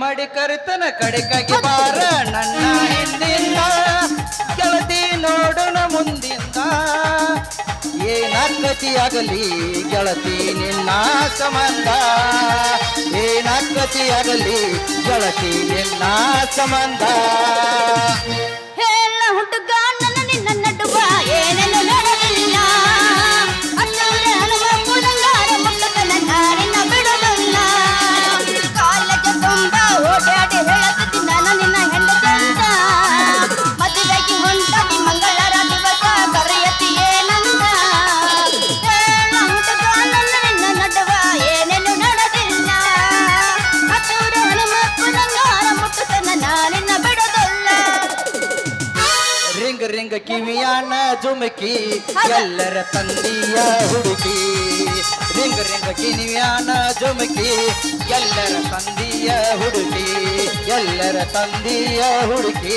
ಮಾಡಿ ಕರಿತನ ಕಡಿಕಾಗಿ ಬಾರ ನನ್ನ ಹಿಂದಿಂದ. ಗೆಳತಿ ನೋಡೋಣ ಮುಂದಿಂದ. ಏನಾಗತಿಯಾಗಲಿ ಗೆಳತಿ ನಿನ್ನ ಸಂಬಂಧ. ಏನಾಗತಿಯಾಗಲಿ ಗೆಳತಿ ನಿನ್ನ ಸಂಬಂಧ. ಕಿವಿಯಾನ ಜುಮಕಿ ಎಲ್ಲರ ತಂದಿಯ ಹುಡುಕಿ. ರಿಂಗ ರಿಂಗ ಕಿವಿಯಾನ ಜುಮಕಿ ಎಲ್ಲರ ತಂದಿಯ ಹುಡುಕಿ ಎಲ್ಲರ ತಂದಿಯ ಹುಡುಕಿ.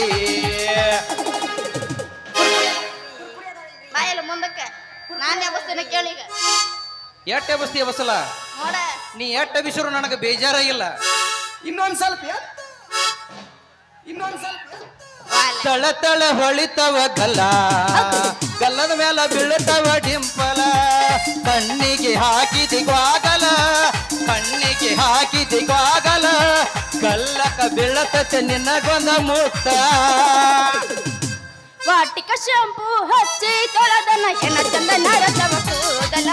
ಬಾಯಲ್ಲ ಮುಂದಕ್ಕೆ. ನಾನು ಎಟ್ಟೆ ಬಸ್ತಿಯ ಬಸಲ ನೀ ಎಟ್ಟ ಬಿಸಿರು ನನಗೆ ಬೇಜಾರಾಗಿಲ್ಲ ಇನ್ನೊಂದ್ ಸ್ವಲ್ಪ. ಇನ್ನೊಂದ್ ಸ್ವಲ್ಪ. ತಳ ತಳ ಹೊಳಿತವ ಗಲ್ಲ ಗಲ್ಲದ ಮೇಲೆ ಬೀಳ್ತವ ಡಿಂಪಲ. ಕಣ್ಣಿಗೆ ಹಾಕಿದಿ ಗ್ವಾಗಲ. ಕಣ್ಣಿಗೆ ಹಾಕಿದಿ ಗ್ವಾಗಲ. ಗಲ್ಲಕ ಬೀಳತತೆ ನಿನ್ನಗೊಂದ ಮುತ್ತ ವಾಟಿಕ ಶಾಂಪು ಹಚ್ಚಿ ತೊಳೆದ ನಯನ ಚಂದ ಕೂದಲ.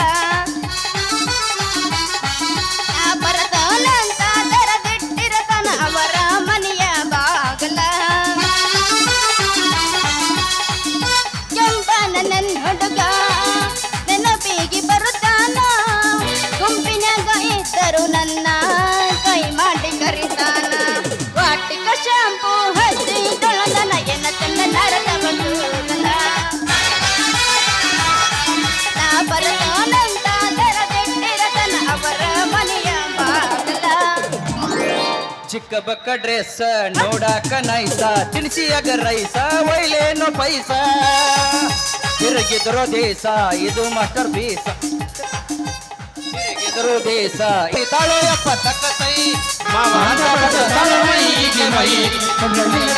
ಚಿಕ್ಕ ಬಕ್ಕ ಡ್ರೆಸ್ ನೋಡಾಕ ನೈಸ ತಿನಿಸಿಯಾಗ ರೈಸ ಒಯ್ಲೇನು ಪೈಸ ತಿರುಗಿದ್ರು ದೇಶ ಇದು ಮಾಸ್ಟರ್ ಬೀಸ ತಿರುಗಿದ್ರು ದೇಶ ಈ ತಾಳು ಎಪ್ಪ ತಕ್ಕತೈ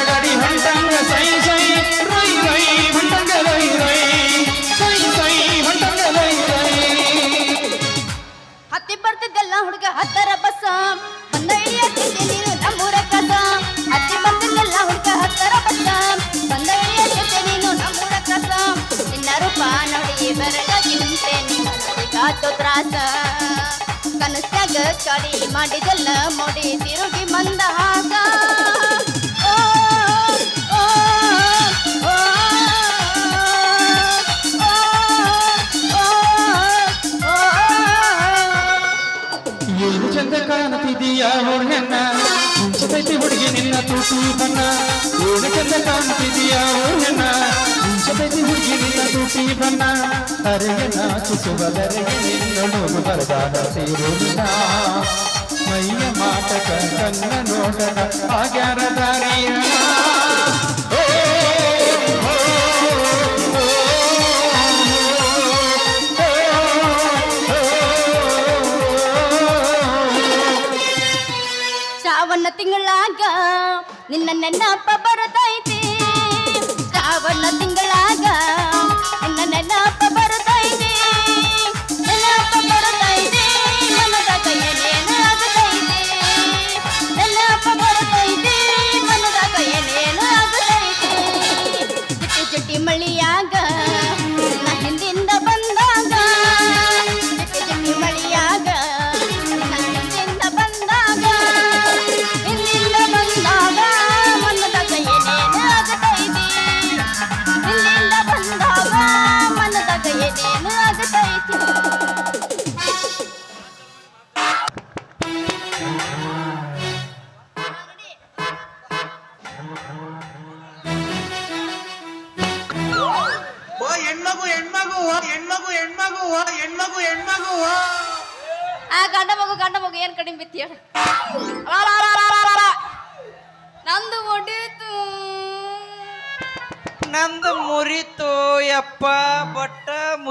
ಗಾಡಿ ಹೊಂಟಂಗ ಸೈ ಸೈ ಕಡಿ ಮಾಡಿದಲ್ಲ ಮೋಡಿ ತಿರುಗಿ ಮಂದ. ಏನು ಚಂದ ಕಾಣುತ್ತಿದೀಯ ಹೆಣ್ಣ ಮುಂಚತೈತಿ ಹುಡುಗಿ ನಿನ್ನ ತೂತು ಬಣ್ಣ. ಏನು ಚಂದ ಕಾಣುತ್ತಿದೀಯ ಹೆಣ್ಣ ಮುಂಚತೈತಿ ಹುಡುಗಿ ನಿನ್ನ ತೂಟಿ ಬಣ್ಣ. ನಿನ್ನೊಳು ಬರದಾದ ಸೇರುವುದಿಲ್ಲ ಮೈಯ ಮಾಟಕ ಕನ್ನ ನೋಟಕ ಆಗ್ಯಾರ ದಾರಿಯ. ಶ್ರಾವಣ ತಿಂಗಳಾಗ ನಿನ್ನ ನೆನಪ ಬರತೈತಿ. ಶ್ರಾವಣ ತಿಂಗಳಾಗ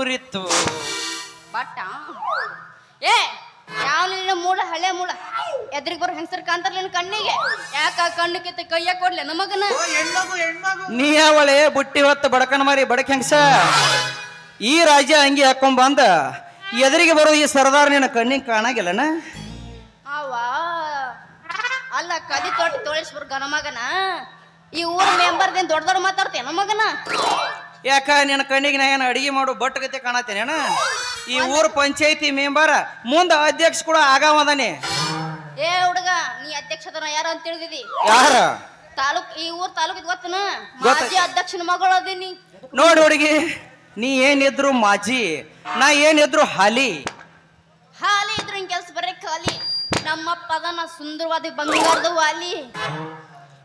ಮುರಿತು ಬಟ್ಟ? ಏ ಯಾವ ನಿನ್ನ ಮೂಳ ಹಳೆ ಮೂಳ ಎದ್ರಿಗೆ ಬರೋ ಹೆಂಗಸರ್ ಕಾಂತಾರ ನಿನ್ ಕಣ್ಣಿಗೆ? ಯಾಕ ಕಣ್ಣು ಕಿತ್ತ ಕೈಯ ಕೊಡ್ಲೆ ನಮಗನ ನೀ ಯಾವಳೆ ಬುಟ್ಟಿ ಹೊತ್ತು ಬಡಕನ ಮಾರಿ ಬಡಕ ಹೆಂಗಸ? ಈ ರಾಜ್ಯ ಅಂಗಿ ಹಾಕೊಂಡ್ ಬಂದ ಎದುರಿಗೆ ಬರೋ ಈ ಸರ್ದಾರ್ ನಿನ್ನ ಕಣ್ಣಿಗೆ ಕಾಣಾಗಿಲ್ಲನ? ಅವಾ ಅಲ್ಲ ಕದಿ ತೊಟ್ಟಿ ತೋಳಿಸ್ಬರ್ ಗನ ಮಗನ. ಈ ಮೆಂಬರ್ ದಿನ ದೊಡ್ಡ ದೊಡ್ಡ ಮಾತಾಡ್ತೇನ ಮಗನ? ಯಾಕ ನಿನ್ನ ಕಣ್ಣಿಗೆ ನಾ ಏನು ಅಡಿಗೆ ಮಾಡು ಬಟ್ಟಗತೆ ಕಾಣತ್ತೇನೇನ ಈ ಊರ್ ಪಂಚಾಯತಿ ಮೆಂಬರ್ ಮುಂದ ಅಧ್ಯಕ್ಷ ಕೂಡ ಆಗವದಾನೆ ಏ ಹುಡುಗ ನೀ ಅಧ್ಯಕ್ಷತನ ಯಾರು ಅಂತ ತಿಳಿದಿದಿ? ಯಾರ? ತಾಲೂಕ್ ಈ ಊರ್ ತಾಲೂಕ್ ಗೊತ್ತನ? ಗೊತ್ತ- ಮಾಜಿ ಅಧ್ಯಕ್ಷನ ಮಗಳು ಅದೀನಿ ನೋಡಿ ಹುಡುಗಿ ನೀ ಏನಿದ್ರು ಮಾಜಿ ನಾ ಏನಿದ್ರು ಹಾಲಿ. ಹಾಲಿ ಇದ್ರ ಕೆಲಸ ಕೆಲ್ಸ ಬರೀ ಖಾಲಿ. ನಮ್ಮಪ್ಪ ಅದನ್ನ ಸುಂದರವಾದ ಬಂಗಾರದ ವಾಲಿ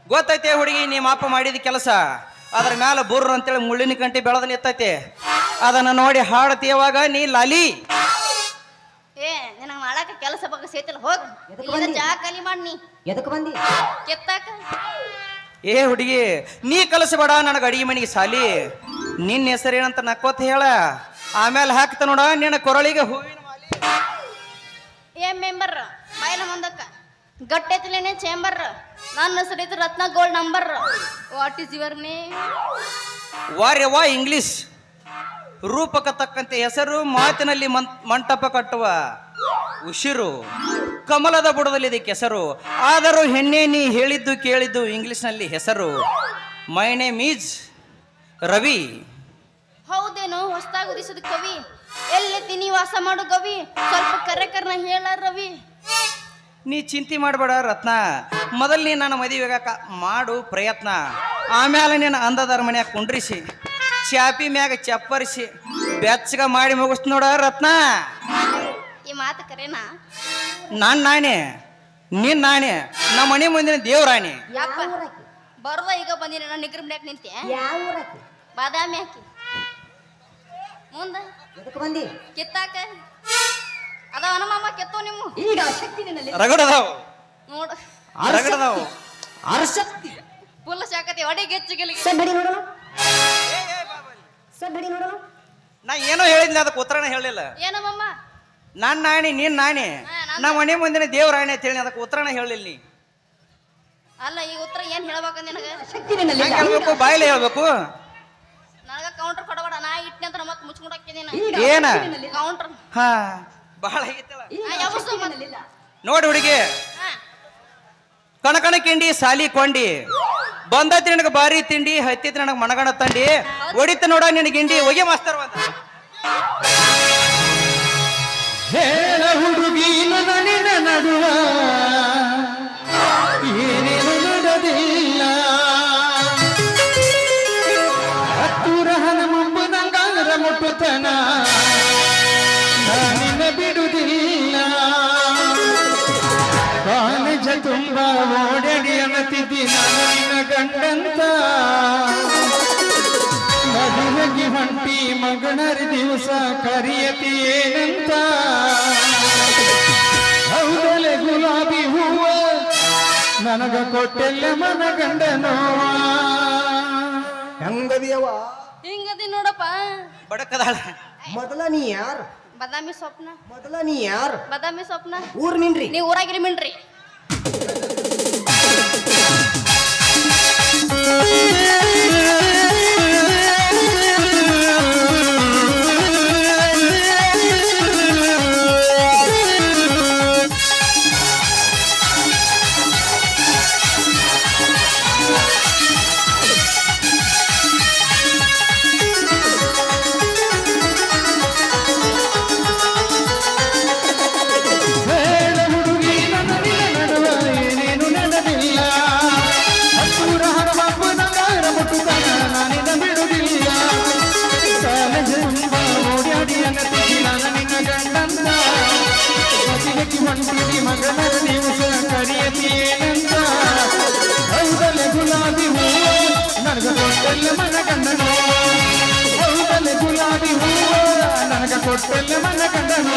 ಗೊತ್ತೈತೆ ಹುಡುಗಿ ನಿಮ್ಮ ಅಪ್ಪ ಮಾಡಿದ ಕೆಲಸ. ಅದ್ರ ಮ್ಯಾಲ ಬುರ್ರ ಅಂತೇಳಿ ಮುಳ್ಳಿನ ಕಂಟಿ ಬೆಳೆದ ನಿತ್ತೈತೆ ಅದನ್ನ ನೋಡಿ ಹಾಡತೀಯವಾಗ ನೀ ಲಾಲಿ. ಏ ನಿನಗೆ ಮಾಡಾಕ ಕೆಲಸ ಬಗ್ಗೆ ಸೇತಿಲ್ಲ ಹೋಗ್. ಇಲ್ಲಿಂದ ಚಾ ಖಾಲಿ ಮಾಡಿ ನೀ. ಎದಕ್ ಬಂದಿ? ಕೆತ್ತಾಕ? ಏ ಹುಡುಗಿ ನೀ ಕಲಸಬೇಡ ನನಗೆ ಅಡಿಗೆ ಮನೆಗೆ ಸಾಲಿ. ನಿನ್ನ ಹೆಸರೇನಂತ ನಕ್ಕೋತ ಹೇಳ. ಆಮೇಲೆ ಹಾಕ್ತ ನೋಡ ನಿನ್ನ ಕೊರಳಿಗೆ ಹೂವಿನ ಮಾಲಿ. ಏ ಮೆಂಬರ್ ಮೈಲ ಮುಂದಕ್ಕ. ಗಟ್ಟೆತ್ಲೇನೆ ಚೇಂಬರ್ ನನ್ನ ಹೆಸರು Ratna gold number. What is your name ವಾ ಇಂಗ್ಲಿಷ್. ರೂಪಕ ತಕ್ಕಂತೆ ಹೆಸರು ಮಾತಿನಲ್ಲಿ ಮಂಟಪ ಕಟ್ಟುವ ಉಸಿರು ಕಮಲದ ಬುಡದಲ್ಲಿ ಇದಕ್ಕೆ ಹೆಸರು. ಆದರೂ ಹೆಣ್ಣೆ ನೀ ಹೇಳಿದ್ದು ಕೇಳಿದ್ದು ಇಂಗ್ಲಿಷ್ನಲ್ಲಿ ಹೆಸರು. My name is Ravi. ಹೌದೇನು ಹೊಸದಾಗಿ ಉದಿಸಿದ ಕವಿ. ಎಲ್ಲೆತ್ತಿ ನೀ ವಾಸ ಮಾಡು ಕವಿ ಸ್ವಲ್ಪ ಕರೆ ಕರ್ನ ಹೇಳ ರವಿ. ನೀ ಚಿಂತೆ ಮಾಡಬೇಡ ರತ್ನ. ಮೊದಲು ನೀ ನನ್ನ ಮದುವೆಗಾಕ ಮಾಡು ಪ್ರಯತ್ನ. ಆಮೇಲೆ ನೀನು ಅಂದದರ ಮನ್ಯಾಗ ಕುಂಡ್ರಿಸಿ ಚಾಪಿ ಮ್ಯಾಗ ಚಪ್ಪರಿಸಿ ಬೆಚ್ಚಗ ಮಾಡಿ ಮುಗಿಸ್ ನೋಡ ರತ್ನ. ಈ ಮಾತು ಕರೆನಾ? ನಾನು ನಾಣಿ ನೀನ್ ನಾಣಿ ನಮ್ಮ ಮನೆ ಮುಂದಿನ ದೇವ್ರಾಣಿ ಯಾಕ ಬರದ ಈಗ ಬಂದಿನ ನಾನು ನಿಗ್ರ ಮನ್ಯಾಗ ನಿಂತೆ. ಯಾವ ಊರಾಕಿ? ಬಾದಾಮಿ ಹಾಕಿ ಮುಂದ. ಬಂದಿ? ಕಿತ್ತಾಕ. ಅದಾವನ ಮಾಮ ಕೆತ್ತೋ ನಿಮ್ಮ. ಈಗ ಶಕ್ತಿ ನಿನ್ನಲ್ಲಿ ರಗಡದಾವ. ನೋಡು. ರಗಡದಾವ. ಅರ್ಶಕ್ತಿ ಫುಲ್ ಶಾಕತಿ ಹೊಡೆಗೆ ಹೆಚ್ಚು ಗೆಲಿಗೆ ಸಡ್ಡಡಿ ನೋಡೋಣ. ಸಡ್ಡಡಿ ನೋಡೋಣ. ನಾ ಏನೋ ಹೇಳಿದ್ನ ಅದಕ್ಕೆ ಉತ್ತರನೇ ಹೇಳಿಲ್ಲ ಏನಮ್ಮಮ್ಮ ನನ್ನ ನಾಣಿ ನೀನ್ ನಾಣಿ ನಮ್ಮ ಮನೆ ಮುಂದಿನ ದೇವರಾಣಿ ಅಂತ ಹೇಳಿ ಅದಕ್ಕೆ ಉತ್ತರನೇ ಹೇಳಿಲ್ಲ ನೀ. ಅಲ್ಲ ಈ ಉತ್ತರ ಏನ್ ಹೇಳ್ಬೇಕ ನಿನಗೆ? ಶಕ್ತಿ ನಿನ್ನಲ್ಲಿ ಹೆಂಗ್ ಹೇಳ್ಬೇಕು ಬಾಯಲ್ಲಿ ಹೇಳ್ಬೇಕು. ನನಗ ಕೌಂಟರ್ ಕೊಡಬೇಡ ನಾ ಇಟ್ನಿ ಅಂತ ಮತ್ತೆ ಮುಚ್ಕೊಂಡು ಹಾಕಿದ್ದೀನಿ ಏನ? ಕೌಂಟರ್ ಹಾ. ಬಹಳ ನೋಡಿ ಹುಡುಗಿ. ಕಣಕಣ ಕಿಂಡಿ ಸಾಲಿ ಕೊಂಡಿ. ಬಂದೈತಿ ನಿನಗೆ ಬಾರಿ ತಿಂಡಿ ಹತ್ತಿತ್ತು ನನಗೆ ಮನಗಣ ತಂಡಿ. ಒಡಿತ ನೋಡ ನಿನ್ನ ಹಿಂಡಿ ಒಗೆ ಮಾಸ್ತರ್ ಬಂದ. ಹೇಳ ಹುಡುಗಿ ನನ್ನ ಗಂಡಂತ ಮದುವೆಗೆ ಹೊಂಟಿ ಮಗನರ ದಿವಸ ಕರಿಯತಿ ಏನಂತ. ಹೌದಲೆ ಗುಲಾಬಿ ಹೂವ ನನಗ ಕೊಟ್ಟೆಲ್ಲ ಮನ ಗಂಡ ನೋವ. ಹೆಂಗದಿಯವ ಹಿಂಗದಿ ನೋಡಪ್ಪ. ಬಡಕದಾಳ. ಮೊದಲ ನೀ ಯಾರ್? ಬದಾಮಿ ಸ್ವಪ್ನ. ಮೊದಲ ನೀ ಯಾರ್? ಬದಾಮಿ ಸ್ವಪ್ನ. ಊರ್ ನಿನ್ರಿ ನೀವು ಊರಾಗಿರಿ ಮಿಣ್ರಿ ಹೇಳ ಗುಲಾಬಿ ಹೂವು ನನಗ ಕೊಟ್ಟೆಲ್ಲ ಮನ ಗಂಡನು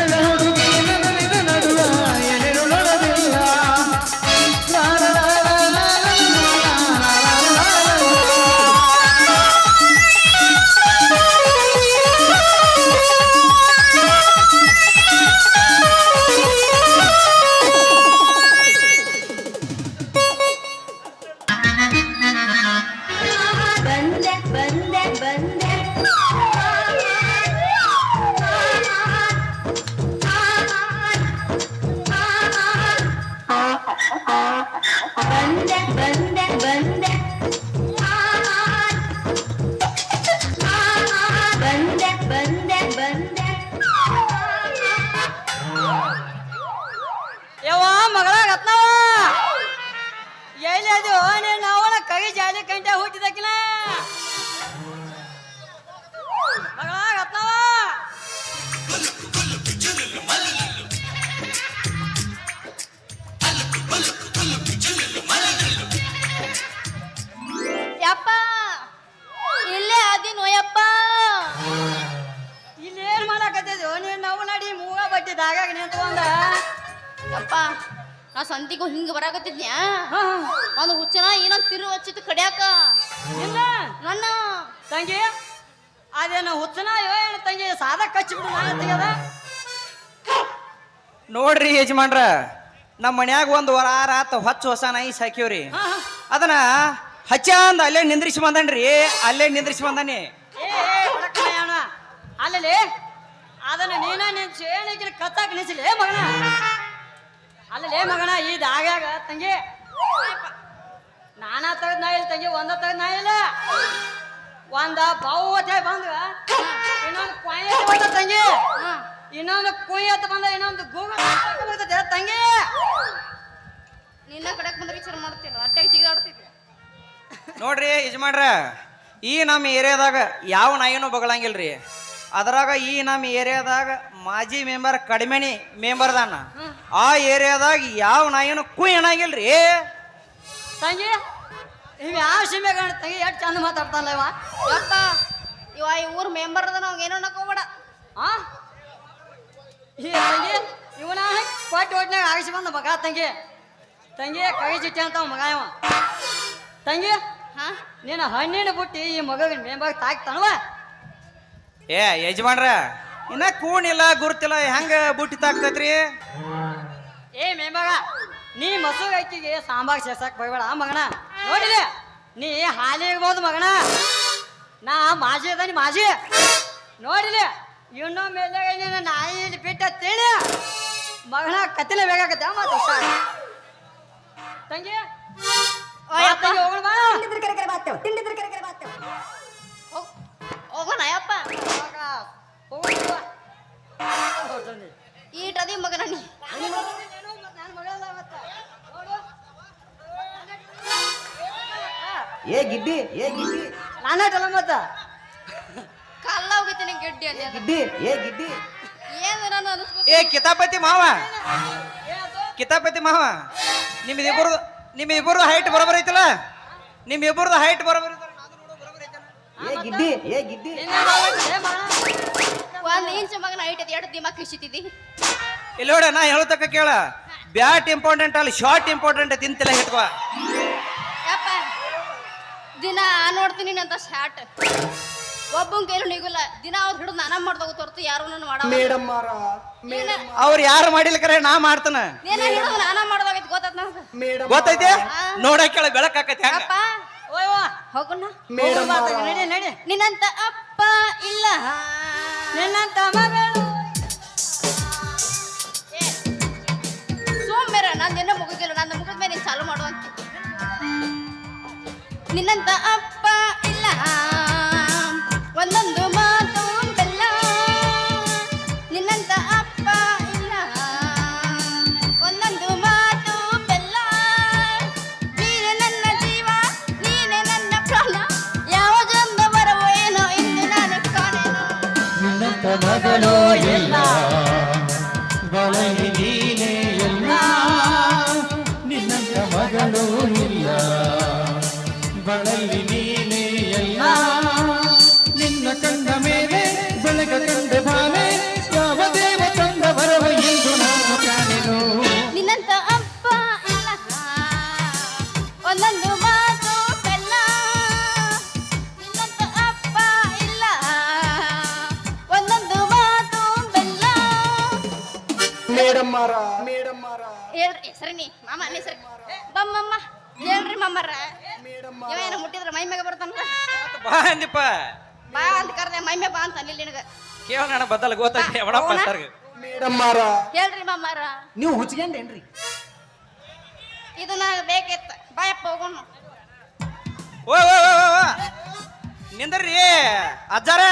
ಸಂತಿಗೂ ಹಿಂಗ ಬರಾಕತ್ತಿದ್ನ್ಯಾ? ಒಂದು ಹುಚ್ಚನ ಏನೋ ತಿರು ಹಚ್ಚಿತ್ತು ಕಡ್ಯಾಕ? ಇಲ್ಲ. ನನ್ನ? ತಂಗಿ ಅದೇನ ಹುಚ್ಚನ ಏನು ತಂಗಿ ಸಾದ ಕಚ್ಚಿಬಿಡು ನಾನು ತೆಗೆದ. ನೋಡ್ರಿ ಯಜಮಾನ್ರ ನಮ್ಮ ಮನ್ಯಾಗ ಒಂದು ವಾರ ಆತ ಹೊಚ್ಚ ಹೊಸ ನೈಸ್ ಹಾಕಿವ್ರಿ. ಅದನ್ನ ಹಚ್ಚಂದ ಅಲ್ಲೇ ನಿಂದ್ರಿಸಿ ಬಂದನ್ರಿ ಅಲ್ಲೇ ನಿಂದ್ರಿಸಿ ಬಂದಿ ಏ ಹೊಡಕಣ ಅಲ್ಲಲ್ಲಿ ಅದನ್ನ ನೀನ ನಿನ್ ಚೇಣಿಗೆ ಕತ್ತಾಕ ನಿಲ್ಸಿಲ್ಲ ಮಗನ? ಅಲ್ಲಲೇ ಮಗಣ ಈ ದಾಗ್ಯಾಗ ತಂಗಿ. ನಾನಾ ತಗದ್ ನಾ ಇಲ್ಲ ತಂಗಿ ಒಂದ ತಗದ್ ನಾ ಇಲ್ಲ. ಒಂದ ಬಾವುಟೆ ಬಂದ. ಇನ್ನೊಂದು ಕೊಯ್ಯ ಬಂದ ತಂಗಿ. ಇನ್ನೊಂದು ಕುಯ್ಯ ಬಂದ ಇನ್ನೊಂದು ಗೂಗಲ್ ಬರ್ತದೆ ತಂಗಿ. ನಿನ್ನ ಕಡೆ ಬಂದ್ರೆ ವಿಚಾರ ಮಾಡ್ತೀನಿ ಹೊಟ್ಟೆಗೆ ಜಿಗಾಡ್ತಿದ್ದೆ ನೋಡ್ರಿ ಯಜಮಾನ್ರ ಈ ನಮ್ಮ ಏರಿಯಾದಾಗ ಯಾವ ನಾಯಿನೂ ಬಗಳಂಗಿಲ್ರಿ. ಅದ್ರಾಗ ಈ ನಮ್ಮ ಏರಿಯಾದಾಗ ಮಾಜಿ ಮೆಂಬರ್ ಕಡಿಮೆನಿ ಮೆಂಬರ್ ದಾನ. ಆ ಏರಿಯಾದಾಗ ಯಾವ ನಾಯಿನೂ ಕುಯ್ ಏನಾಗಿಲ್ರಿ ತಂಗಿ ಇವ್ ಯಾವ ಸಿಮೆ ಕಾಣ ತಂಗಿ? ಎಷ್ಟು ಚಂದ ಮಾತಾಡ್ತಾನಲ್ಲ ಇವ? ಯಪ್ಪ ಇವ ಈ ಊರ್ ಮೆಂಬರ್ ಅದ ನಾವ್ ಏನೋ ಅನ್ನಕೋಬೇಡ. ಆ? ಈ ತಂಗಿ ಇವನ ಕೊಟ್ಟು ಒಟ್ಟಿನಾಗ ಆಗಿಸಿ ಬಂದ ಮಗ ತಂಗಿ? ತಂಗಿ ಕೈ ಚಿಟ್ಟಿ ಅಂತ ಮಗ ಇವ. ತಂಗಿ ಹಾ? ನೀನು ಹಣ್ಣಿನ ಬುಟ್ಟಿ ಈ ಮಗಗ ಮೆಂಬರ್ ತಾಕ್ತಾನವ? ಏ ಯಜಮಾನ್ರ ಇನ್ನ ಕೂಣಿಲ್ಲ ಗುರುತಿಲ್ಲ ಹೆಂಗ ಬುಟ್ಟಿ ತಾಕ್ತೈತ್ರಿ? ಏ ಮೇಮಗ ನೀ ಮಸುಗ ಅಕ್ಕಿಗೆ ಸಾಂಬಾರ್ ಸೇರ್ಸಕ್ ಹೋಗ್ಬೇಡ ಮಗನ. ನೋಡಿಲಿ ನೀ ಹಾಲಿ ಬೋದು ಮಗನ. ನಾ ಮಾಜಿ ಅದಾನಿ ಮಾಜಿ. ನೋಡಿಲಿ ಇನ್ನೊಮ್ಮೆ ಮೇಲೆ ನಾಯಿ ಬಿಟ್ಟ ತಿಳಿ. ಮಗನ ಕತ್ತಿಲೆ ಬೇಕಾಗತ್ತೆ ಮಾತು. ತಂಗಿ ಕರೆ ಬಾ. ತಿಂಡಿ ತಂಗಿ ಕರೆ ಕರೆ ಹೋಗ್- ಹೋಗೋಣ ಯಪ್ಪ. ಈಟದಿ ಮಗನ ನೀನು. ಏ ಗಿಡ್ಡಿ ಏ ಗಿಡ್ಡಿ ನಾನಾಟಲ್ಲ ಮತ್ತ. ಕಲ್ಲ ಹೋಗಿತ್ತೀನಿ ಗಿಡ್ಡಿ ಅಲ್ಲಿ ಗಿಡ್ಡಿ ಏ ಗಿಡ್ಡಿ ಏನು ನಾನು ಅನಿಸ್ಕೊತ ಏ ಕಿತಾಪತಿ ಮಾವ. ಕಿತಾಪತಿ ಮಾವ. ನಿಮ್ದು ಇಬ್ಬರದು ನಿಮ್ಮ ಇಬ್ಬರದು ಹೈಟ್ ಬರೋಬರ್ ಐತಲ್ಲ? ನಿಮ್ಮ ಇಬ್ಬರದು ಹೈಟ್ ಬರೋಬರ್ ಏ ಗಿಡ್ಡಿ ಏ ಗಿಡ್ಡಿ. ಒಂದ್ ಇಂಚ್ ಮಗನ ಐಟದಿ ಎರಡು ದಿಮಾಕ್ ಕಿಸಿತಿದ್ದಿ ಇಲ್ಲಿ ನೋಡ ನಾ ಹೇಳತಕ್ಕ ಕೇಳ. ಬ್ಯಾಟ್ ಇಂಪಾರ್ಟೆಂಟ್ ಅಲ್ಲ ಶಾರ್ಟ್ ಇಂಪಾರ್ಟೆಂಟ್ ತಿಂತಿಲ್ಲ ಹಿಟ್ಕೋ ಯಪ್ಪ ದಿನ ನೋಡ್ತೀನಿ ಅಂತ ಶಾರ್ಟ್ ಒಬ್ಬನ ಕೈಲೂ ನಿಗುಲ್ಲ ದಿನ ಅವ್ರು ಹಿಡಿದು ನಾನ ಮಾಡ್ದಾಗ ತೊರ್ತು ಯಾರು ನಾನು ಮಾಡೋ ಮೇಡಮ್ ಮಾರ ಅವ್ರು. ಯಾರು ಮಾಡಿಲ್ಲ ಕರೆ ನಾ ಮಾಡ್ತಾನ. ನೀನ ಹಿಡಿದು ನಾನ ಮಾಡ್ದಾಗ ಗೊತ್ತಾತ್ ನನಗೆ ಮೇಡಮ್ ಗೊತ್ತೈತಿ? ನೋಡಕ್ ಕೇಳ ಬೆಳಕಾಕತಿ ಹಂಗ. ವಾ. ಹೋಗೋಣ. ಮೇಡಮ್ ಬಾ ನಡಿ ನಡಿ. ನಿನ್ನಂತ ಅಪ್ಪ ಇಲ್ಲ. ನಿನ್ನಂತ ಮಗಳು. ಸೋಮ್ಯರ ನಂದೇನೋ ಮುಗಿದಿಲ್ಲ. ನನ್ನ ಮುಗಿದ ಮೇಲೆ ನೀನ್ ಚಾಲು ಮಾಡುವಂತ ನಿನ್ನಂತ ಅಪ್ಪ ಮಗಳು ಮೇಡಮ್ ಮಾರ ಮೇಡಮ್ ಮಾರ ಹೇಳ್ರಿ ಸರಿ ನೀ ಮಾಮ ನೀ ಸರಿ. ಬಮ್ಮಮ್ಮ ಹೇಳ್ರಿ ಮಾಮರ. ಮೇಡಮ್ ಇವ ಏನ ಮುಟ್ಟಿದ್ರ ಮೈ ಮ್ಯಾಗ ಬರ್ತಾನ ಬಾ ಅಂದಿಪ್ಪ. ಬಾ ಅಂತ ಕರ್ದೆ ಮೈ ಮ್ಯಾಗ ಬಾ ಅಂತ ಅನ್ನಿಲ್ಲ ನಿನಗ. ಕೇಳ ಬದಲ ಬದಲ್ ಗೊತ್ತಾಗ್ತಿ ಅವಡಪ್ಪ ಹೌನಾ? ಅಂತಾರ್ಗ. ಮೇಡಮ್ ಮಾರ ಹೇಳ್ರಿ ಮಾಮಾರ. ನೀವು ಹುಚ್ಕೊಂಡೇನ್ರಿ ಇದು ನನಗೆ ಬೇಕಿತ್ತು. ಬಾಯಪ್ಪ ಹೋಗೋಣ. ಓ, ಓ, ಓ. ನಿಂದ್ರಿ ಅಜ್ಜಾರ.